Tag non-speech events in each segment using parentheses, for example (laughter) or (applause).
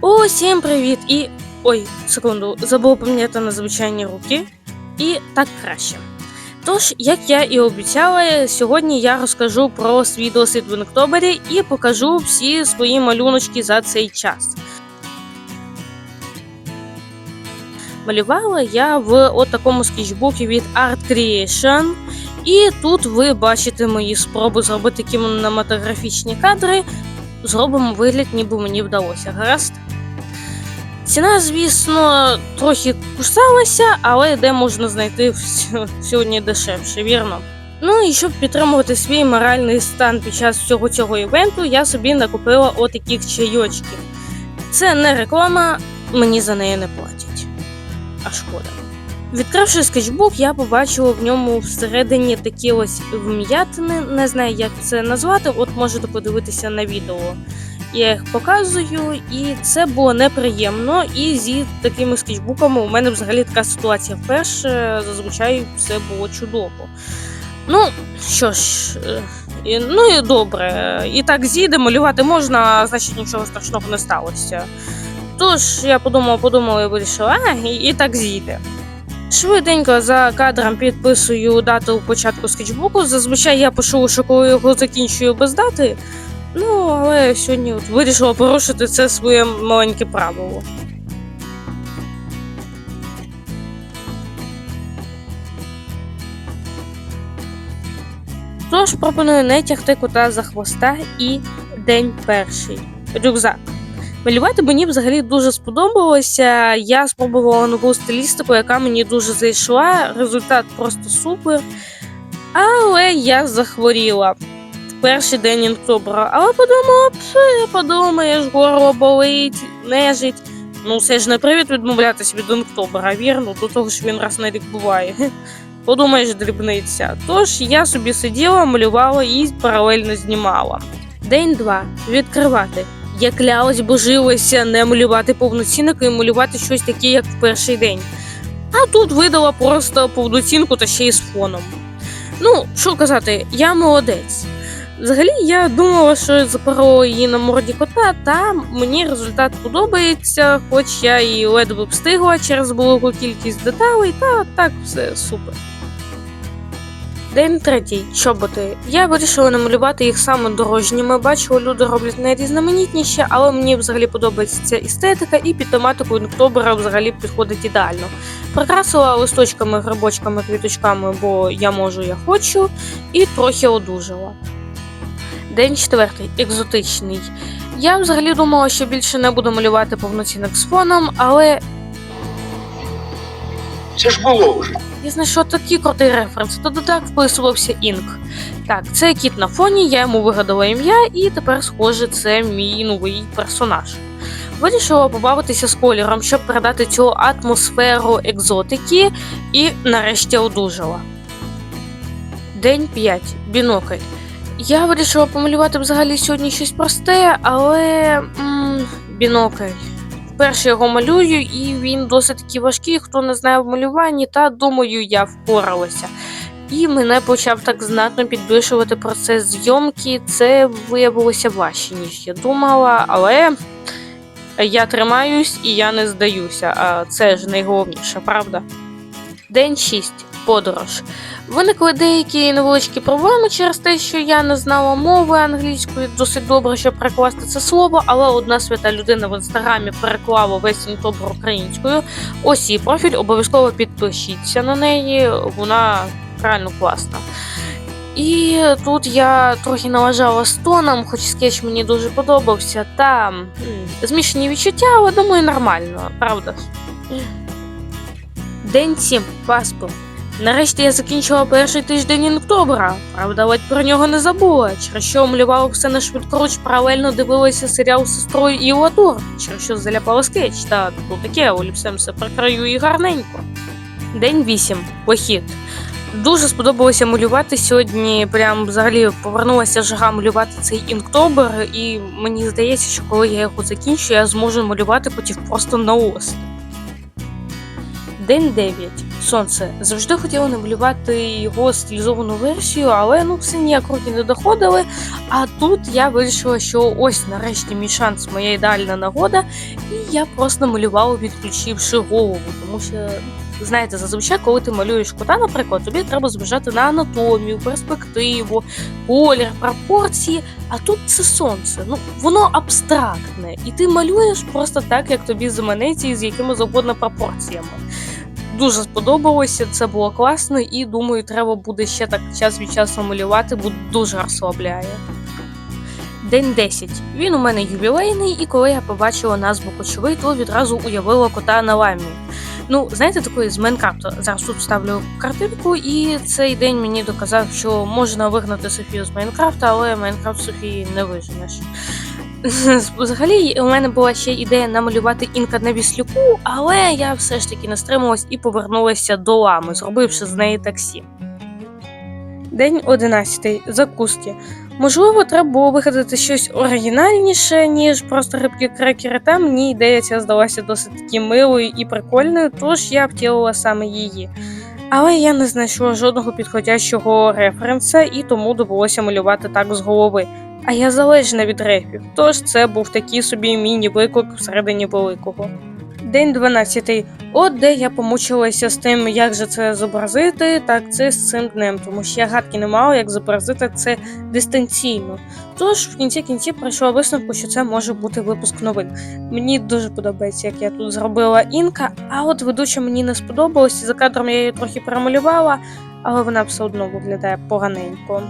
Усім привіт! І. Ой, секунду, забув поміняти на звичайні руки. І так краще. Тож, як я і обіцяла, сьогодні я розкажу про свій досвід в Інктобері і покажу всі свої малюночки за цей час. Малювала я в от такому скетчбукі від Art Creation. І тут ви бачите мої спроби зробити кінематографічні кадри. Зробимо вигляд, ніби мені вдалося. Гаразд. Ціна, звісно, трохи кусалася, але де можна знайти сьогодні дешевше, вірно. Ну і щоб підтримувати свій моральний стан під час всього цього івенту, я собі накупила отаких чайочків. Це не реклама, мені за неї не платять. А шкода. Відкривши скетчбук, я побачила в ньому всередині такі ось вм'ятини, не знаю, як це назвати, от можете подивитися на відео. Я їх показую, і це було неприємно. І зі такими скетчбуками у мене взагалі така ситуація вперше. Зазвичай все було чудово. Ну, що ж, е, ну і добре. І так зійде, малювати можна, значить нічого страшного не сталося. Тож я подумала, подумала і вирішила, а, і, і так зійде. Швиденько за кадром підписую дату початку скетчбуку. Зазвичай я пишу, що коли його закінчую без дати. Ну, але сьогодні от вирішила порушити це своє маленьке правило. Тож пропоную не тягти кота за хвоста і день перший. Рюкзак. Малювати мені взагалі дуже сподобалося. Я спробувала нову стилістику, яка мені дуже зайшла. Результат просто супер. Але я захворіла перший день інктобера. Але подумала, пф, подумаєш, горло болить, нежить. Ну, це ж не привід відмовлятися від інктобера, вірно, до того ж він раз на рік буває. (laughs) Подумаєш, дрібниця. Тож я собі сиділа, малювала і паралельно знімала. День два. Відкривати. Я клялась, божилася не малювати повноцінник і малювати щось таке, як в перший день. А тут видала просто повноцінку та ще й з фоном. Ну, що казати, я молодець. Взагалі, я думала, що запорола її на морді кота, та мені результат подобається, хоч я і ледве встигла через велику кількість деталей, та так все супер. День третій чоботи. Я вирішила намалювати їх саме дорожніми. Бачила, люди роблять найрізноманітніші, але мені взагалі подобається ця естетика, і під тематику інктобера взагалі підходить ідеально. Прикрасила листочками, грибочками, квіточками, бо я можу, я хочу, і трохи одужала. День четвертий екзотичний. Я взагалі думала, що більше не буду малювати повноцінник з фоном, але Це ж було вже. я знайшла такий крутий референс, то так вписувався інк. Так, це кіт на фоні, я йому вигадала ім'я, і тепер, схоже, це мій новий персонаж. Вирішила побавитися з кольором, щоб передати цю атмосферу екзотики, і нарешті одужала. День 5. Бінокль. Я вирішила помалювати взагалі сьогодні щось просте, але м, бінокль. Вперше його малюю, і він досить таки важкий. Хто не знає в малюванні, та думаю, я впоралася. І мене почав так знатно підбільшувати процес зйомки. Це виявилося важче, ніж я думала, але я тримаюсь і я не здаюся. А це ж найголовніше, правда? День 6. Подорож. Виникли деякі невеличкі проблеми через те, що я не знала мови англійської досить добре, щоб перекласти це слово, але одна свята людина в інстаграмі переклала весь інтобр українською. Ось її профіль, обов'язково підпишіться на неї, вона реально класна. І тут я трохи налажала з тоном, хоч скетч мені дуже подобався, та м, змішані відчуття, але думаю, нормально, правда. День 7. Паспорт. Нарешті я закінчила перший тиждень інктобера, правда, ледь про нього не забула, через що малювала все на швидкоруч, паралельно дивилася серіал з сестрою і Ладур, через що заляпала скетч, та тут таке, оліпсем все прикраю і гарненько. День 8. Похід. Дуже сподобалося малювати сьогодні. Прям взагалі повернулася жага малювати цей інктобер, і мені здається, що коли я його закінчу, я зможу малювати потім просто на осліп. День 9. Сонце. Завжди хотіла намалювати його стилізовану версію, але ну все ніяк руки не доходили. А тут я вирішила, що ось нарешті мій шанс, моя ідеальна нагода, і я просто малювала, відключивши голову, тому що. Знаєте, зазвичай, коли ти малюєш кота, наприклад, тобі треба зважати на анатомію, перспективу, колір, пропорції. А тут це сонце. Ну воно абстрактне, і ти малюєш просто так, як тобі заманеться, і з якими завгодно пропорціями. Дуже сподобалося, це було класно, і думаю, треба буде ще так час від часу малювати, бо дуже розслабляє. День 10. Він у мене ювілейний, і коли я побачила назву кочовий, то відразу уявила кота на ламі. Ну, знаєте, такої з Майнкрафту. Зараз тут ставлю картинку, і цей день мені доказав, що можна вигнати Софію з Майнкрафта, але Майнкрафт Софії не виженеш. Взагалі, у мене була ще ідея намалювати інка на віслюку, але я все ж таки не стрималась і повернулася до лами, зробивши з неї таксі. День 11. Закуски. Можливо, треба було вигадати щось оригінальніше, ніж просто рибки крекери. Та мені ідея ця здалася досить таки милою і прикольною, тож я втілила саме її. Але я не знайшла жодного підходящого референса і тому довелося малювати так з голови. А я залежна від рефів, тож це був такий собі міні-виклик всередині великого. День 12. От де я помучилася з тим, як же це зобразити, так це з цим днем, тому що я гадки не мала, як зобразити це дистанційно. Тож в кінці кінці прийшла висновку, що це може бути випуск новин. Мені дуже подобається, як я тут зробила інка, а от ведуча мені не сподобалось, і за кадром я її трохи перемалювала, але вона все одно виглядає поганенько.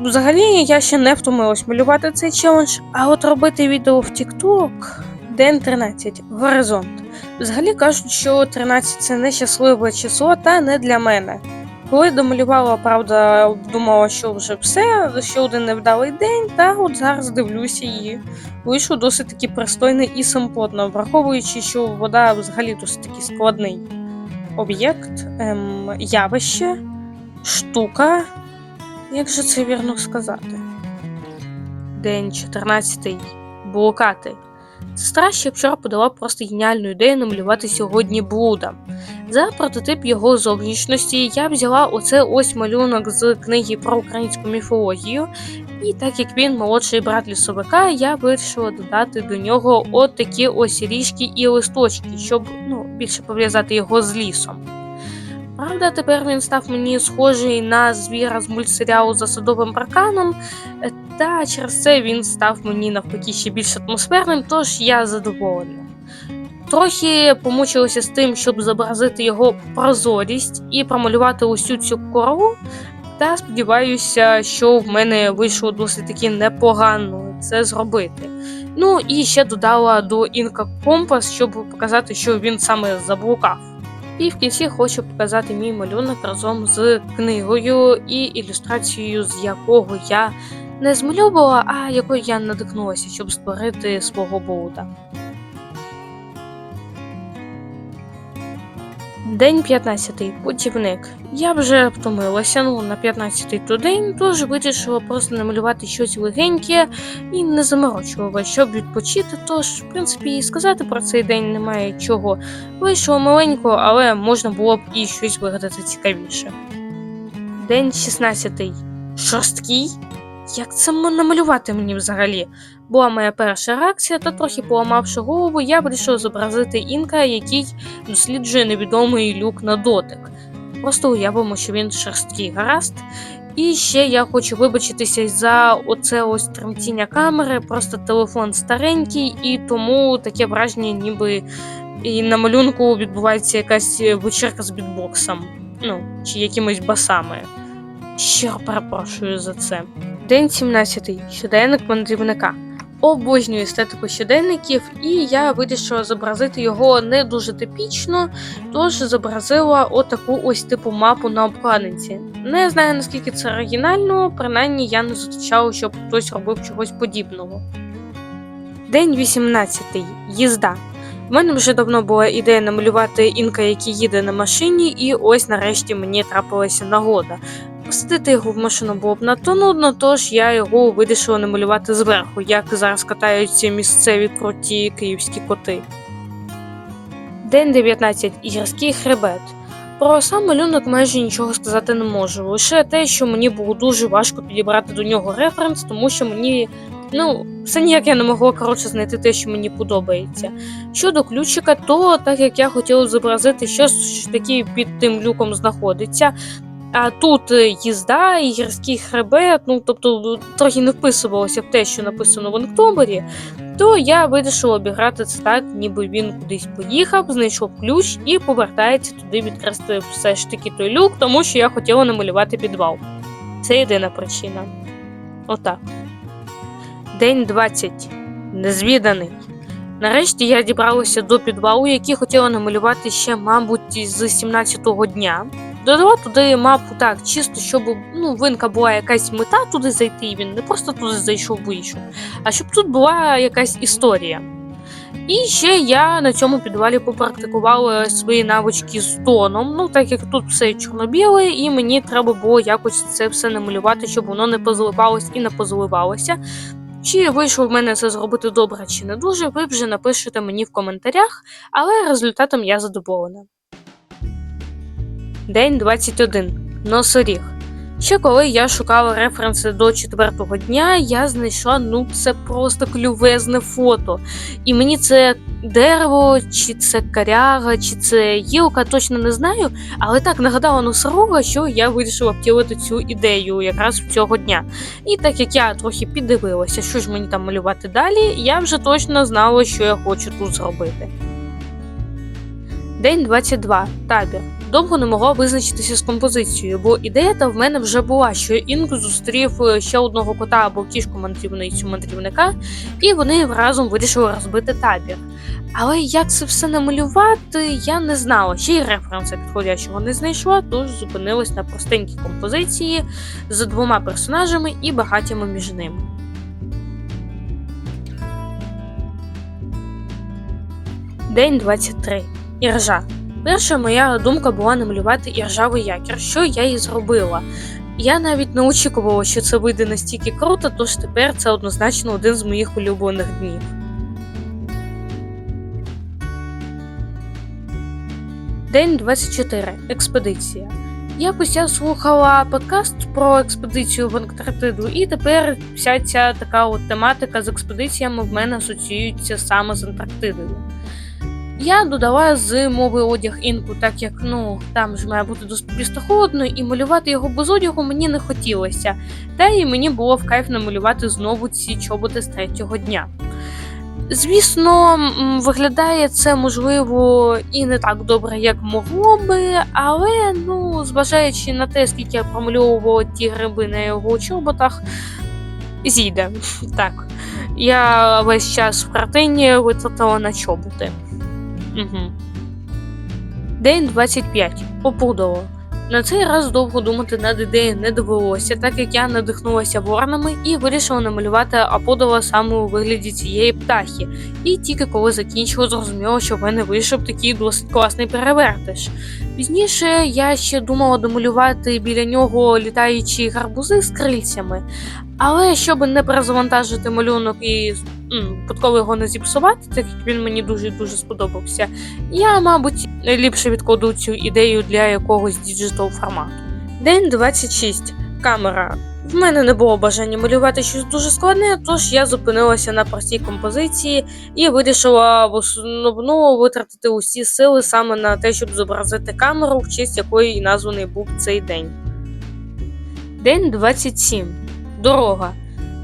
Взагалі, я ще не втомилась малювати цей челендж, а от робити відео в TikTok день 13. Горизонт. Взагалі кажуть, що 13 це нещасливе число, та не для мене. Коли домалювала, правда, думала, що вже все, ще один невдалий день, та от зараз дивлюся її. Вийшов досить таки пристойний і симпотно, враховуючи, що вода взагалі досить таки складний об'єкт, ем, явище, штука. Як же це вірно сказати? День 14. Блокати. Сестра ще вчора подала просто геніальну ідею намалювати сьогодні блуда. За прототип його зовнішності я взяла оце ось малюнок з книги про українську міфологію, і так як він молодший брат лісовика, я вирішила додати до нього от такі ось ріжки і листочки, щоб ну, більше пов'язати його з лісом. Правда, тепер він став мені схожий на звіра з мультсеріалу за садовим парканом, е, та через це він став мені навпаки ще більш атмосферним, тож я задоволена. Трохи помучилася з тим, щоб зобразити його прозорість і промалювати усю цю корову. Та сподіваюся, що в мене вийшло досить таки непогано це зробити. Ну і ще додала до інка компас, щоб показати, що він саме заблукав. І в кінці хочу показати мій малюнок разом з книгою і ілюстрацією, з якого я не змальовувала, а якою я надихнулася, щоб створити свого Боуда. День 15. Путівник. Я вже втомилася ну, на 15-й то день, тож вирішила просто намалювати щось легеньке і не заморочувала, щоб відпочити. Тож, в принципі, і сказати про цей день немає чого. Вийшло маленько, але можна було б і щось вигадати цікавіше. День 16. Шорсткий? Як це намалювати мені взагалі? Була моя перша реакція, та трохи поламавши голову, я вирішила зобразити інка, який досліджує невідомий люк на дотик. Просто уявимо, що він шерсткий гаразд. І ще я хочу вибачитися за оце ось тремтіння камери, просто телефон старенький, і тому таке враження, ніби і на малюнку відбувається якась вечірка з бітбоксом, ну, чи якимись басами. Щиро перепрошую за це. День 17. Щоденник мандрівника. Обожнюю естетику щоденників, і я вирішила зобразити його не дуже типічно, тож зобразила отаку ось типу мапу на обкладинці. Не знаю наскільки це оригінально, принаймні я не зустрічала, щоб хтось робив чогось подібного. День 18. Їзда. У мене вже давно була ідея намалювати інка, який їде на машині, і ось нарешті мені трапилася нагода. Посадити його в машину було б надто тож я його вирішила намалювати зверху, як зараз катаються місцеві круті київські коти. День 19. Гірський хребет. Про сам малюнок майже нічого сказати не можу. Лише те, що мені було дуже важко підібрати до нього референс, тому що мені ну все ніяк я не могла коротше знайти те, що мені подобається. Щодо ключика, то так як я хотіла зобразити що таке під тим люком знаходиться. А тут е, їзда і гірський хребет, ну тобто трохи не вписувалося в те, що написано в Анктобері, то я вирішила обіграти це так, ніби він кудись поїхав, знайшов ключ і повертається туди відкрести все ж таки той люк, тому що я хотіла намалювати підвал. Це єдина причина. Отак. День 20. Незвіданий. Нарешті я дібралася до підвалу, який хотіла намалювати ще, мабуть, з 17-го дня. Додала туди мапу так, чисто, щоб ну, винка була якась мета туди зайти, і він не просто туди зайшов вийшов, а щоб тут була якась історія. І ще я на цьому підвалі попрактикувала свої навички з тоном. Ну, так як тут все чорно-біле, і мені треба було якось це все намалювати, щоб воно не позаливалось і не позаливалося. Чи вийшло в мене це зробити добре чи не дуже, ви вже напишете мені в коментарях, але результатом я задоволена. День 21. Носоріг. Ще коли я шукала референси до четвертого дня, я знайшла ну це просто клювезне фото. І мені це дерево, чи це каряга, чи це гілка, точно не знаю. Але так нагадала носорога, що я вирішила втілити цю ідею якраз цього дня. І так як я трохи піддивилася, що ж мені там малювати далі, я вже точно знала, що я хочу тут зробити. День 22. Табір. Довго не могла визначитися з композицією, бо ідея та в мене вже була, що Інг зустрів е, ще одного кота або кішку мандрівницю мандрівника, і вони разом вирішили розбити табір. Але як це все намалювати, я не знала. Ще й референса підходящого не знайшла, тож зупинилась на простенькій композиції з двома персонажами і багаттями між ними. День 23. Іржа. Перша моя думка була намалювати іржавий якір, що я і зробила. Я навіть не очікувала, що це вийде настільки круто, тож тепер це однозначно один з моїх улюблених днів. День 24. Експедиція. Якось я слухала подкаст про експедицію в Антарктиду, і тепер вся ця така от тематика з експедиціями в мене асоціюється саме з Антарктидою. Я додала з мови одяг інку, так як ну там ж має бути досить пістохолодно, і малювати його без одягу мені не хотілося. Та і мені було в кайф намалювати знову ці чоботи з третього дня. Звісно, виглядає це можливо і не так добре, як могло би, але ну, зважаючи на те, скільки я промальовувала ті гриби на його чоботах, зійде. Так. Я весь час в картині витратила на чоботи. Угу. День 25. Опудово. На цей раз довго думати над ідеєю не довелося, так як я надихнулася воронами і вирішила намалювати Аподова саме у вигляді цієї птахи. І тільки коли закінчила, зрозуміла, що в мене вийшов такий досить класний перевертиш. Пізніше я ще думала домалювати біля нього літаючі гарбузи з крильцями, але щоб не перезавантажити малюнок і випадково його не зіпсувати, так як він мені дуже дуже сподобався. Я, мабуть, ліпше відкладу цю ідею для якогось діджитал формату. День 26. Камера. В мене не було бажання малювати щось дуже складне, тож я зупинилася на простій композиції і вирішила в основному витратити усі сили саме на те, щоб зобразити камеру, в честь якої названий був цей день. День 27. Дорога.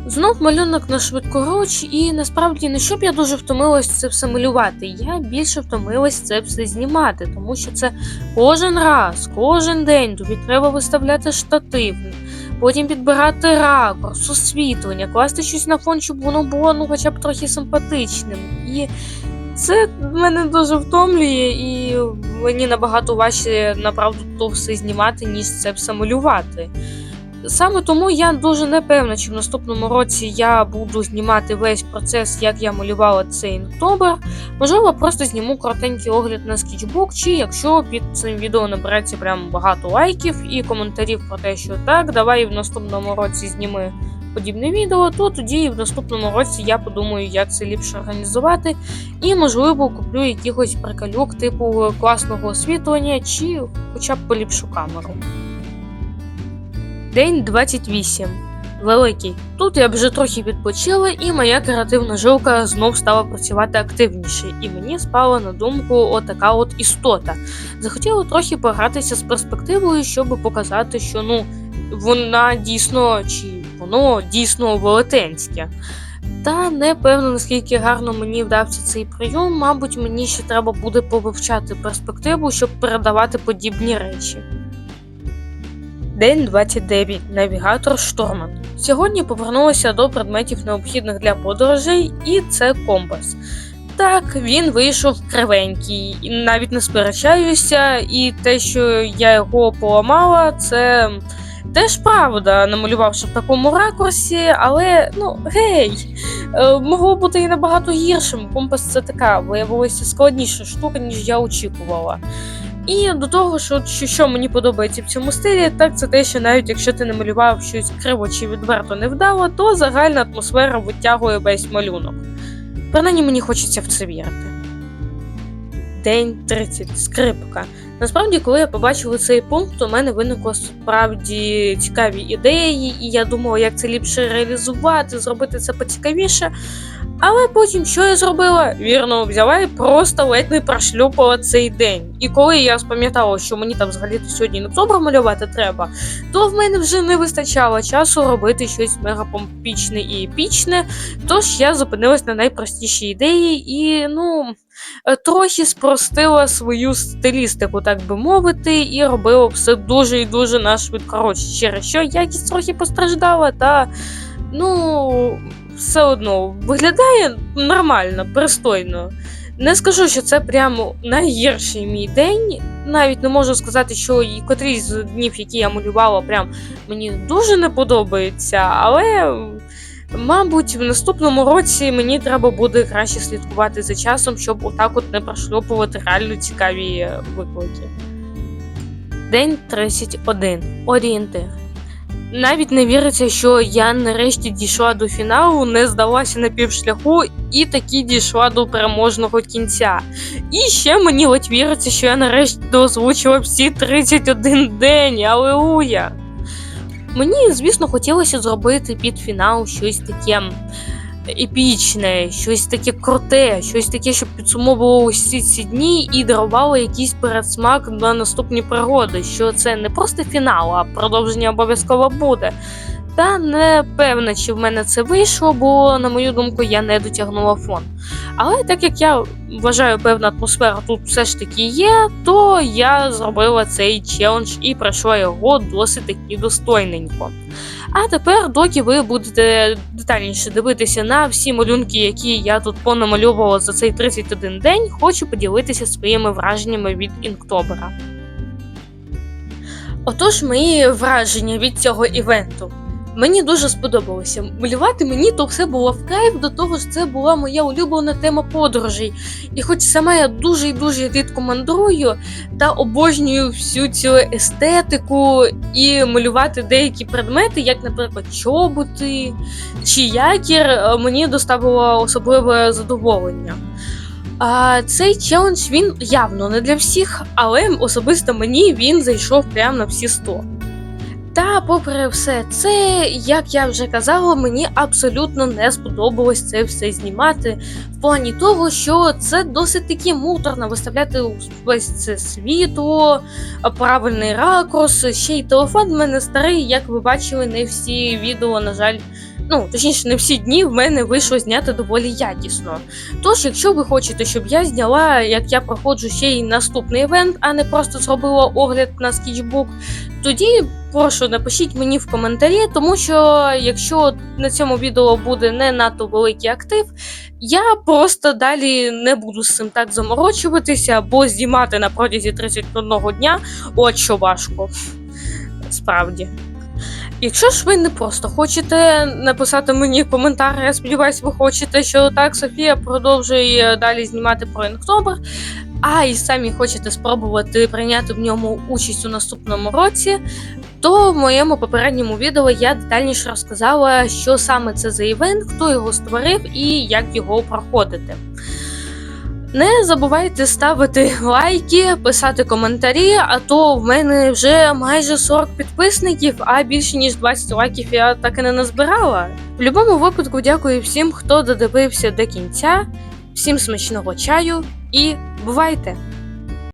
Знов малюнок на швидкоруч, і насправді не щоб я дуже втомилась це все малювати. Я більше втомилась це все знімати, тому що це кожен раз, кожен день тобі треба виставляти штатив, потім підбирати ракурс, освітлення, класти щось на фон, щоб воно було ну хоча б трохи симпатичним. І це мене дуже втомлює, і мені набагато важче направду то все знімати, ніж це все малювати. Саме тому я дуже не певна, чи в наступному році я буду знімати весь процес, як я малювала цей інктобер. Можливо, просто зніму коротенький огляд на скетчбук, чи якщо під цим відео набереться прям багато лайків і коментарів про те, що так, давай в наступному році зніми подібне відео, то тоді в наступному році я подумаю, як це ліпше організувати, і можливо куплю якихось приколюк, типу класного освітлення чи хоча б поліпшу камеру. День 28. Великий. Тут я вже трохи відпочила, і моя креативна жилка знов стала працювати активніше, і мені спала на думку отака от істота. Захотіла трохи погратися з перспективою, щоб показати, що ну вона дійсно чи воно дійсно велетенське. Та не певно, наскільки гарно мені вдався цей прийом, мабуть, мені ще треба буде повивчати перспективу, щоб передавати подібні речі. День 29. Навігатор Шторман. Сьогодні повернулася до предметів необхідних для подорожей, і це компас. Так, він вийшов кривенький, і навіть не сперечаюся, і те, що я його поламала, це теж правда, намалювавши в такому ракурсі, але ну гей, е, могло бути і набагато гіршим. Компас це така виявилася складніша штука, ніж я очікувала. І до того, що, що, мені подобається в цьому стилі, так це те, що навіть якщо ти намалював щось криво чи відверто невдало, то загальна атмосфера витягує весь малюнок. Принаймні мені хочеться в це вірити. День 30. Скрипка. Насправді, коли я побачила цей пункт, у мене виникло справді цікаві ідеї, і я думала, як це ліпше реалізувати, зробити це поцікавіше. Але потім що я зробила? Вірно, взяла і просто ледь не прошлюпала цей день. І коли я спам'ятала, що мені там взагалі сьогодні на октобер малювати треба, то в мене вже не вистачало часу робити щось мегапомпічне і епічне. Тож я зупинилась на найпростішій ідеї і, ну, е, трохи спростила свою стилістику, так би мовити, і робила все дуже і дуже на швидкоротше, через що якість трохи постраждала, та ну все одно виглядає нормально, пристойно. Не скажу, що це прямо найгірший мій день. Навіть не можу сказати, що і котрий з днів, які я малювала, прям мені дуже не подобається, але. Мабуть, в наступному році мені треба буде краще слідкувати за часом, щоб отак от не прошльопувати реально цікаві виклики. День 31. Орієнтир. Навіть не віриться, що я нарешті дійшла до фіналу, не здалася на півшляху і таки дійшла до переможного кінця. І ще мені ледь віриться, що я нарешті дозвучила всі 31 день. Алелуя! Мені, звісно, хотілося зробити під фінал щось таке епічне, щось таке круте, щось таке, щоб підсумовувало усі ці дні і дарувало якийсь передсмак на наступні пригоди, що це не просто фінал, а продовження обов'язково буде. Та не певна, чи в мене це вийшло, бо, на мою думку, я не дотягнула фон. Але так як я вважаю, певна атмосфера тут все ж таки є, то я зробила цей челендж і пройшла його досить таки достойненько. А тепер, доки ви будете детальніше дивитися на всі малюнки, які я тут понамальовувала за цей 31 день, хочу поділитися своїми враженнями від Інктобера. Отож, мої враження від цього івенту. Мені дуже сподобалося. Малювати мені то все було в кайф, до того ж це була моя улюблена тема подорожей. І хоч сама я дуже і дуже рідко мандрую та обожнюю всю цю естетику і малювати деякі предмети, як, наприклад, чоботи чи якір, е, мені доставило особливе задоволення. А цей челендж він явно не для всіх, але особисто мені він зайшов прямо на всі 100. Та, попри все це, як я вже казала, мені абсолютно не сподобалось це все знімати. В плані того, що це досить таки муторно виставляти весь це світло, правильний ракурс. Ще й телефон в мене старий, як ви бачили, не всі відео, на жаль. Ну, точніше, не всі дні в мене вийшло зняти доволі якісно. Тож, якщо ви хочете, щоб я зняла, як я проходжу ще й наступний івент, а не просто зробила огляд на скетчбук, тоді прошу напишіть мені в коментарі, тому що якщо на цьому відео буде не надто великий актив, я просто далі не буду з цим так заморочуватися, бо знімати на протязі 31 дня от що важко. Справді. Якщо ж ви не просто хочете написати мені в коментарі, я сподіваюся, ви хочете, що так Софія продовжує далі знімати про Інктобер, а і самі хочете спробувати прийняти в ньому участь у наступному році, то в моєму попередньому відео я детальніше розказала, що саме це за івент, хто його створив і як його проходити. Не забувайте ставити лайки, писати коментарі, а то в мене вже майже 40 підписників, а більше ніж 20 лайків я так і не назбирала. В будь-якому випадку дякую всім, хто додивився до кінця. Всім смачного чаю і бувайте!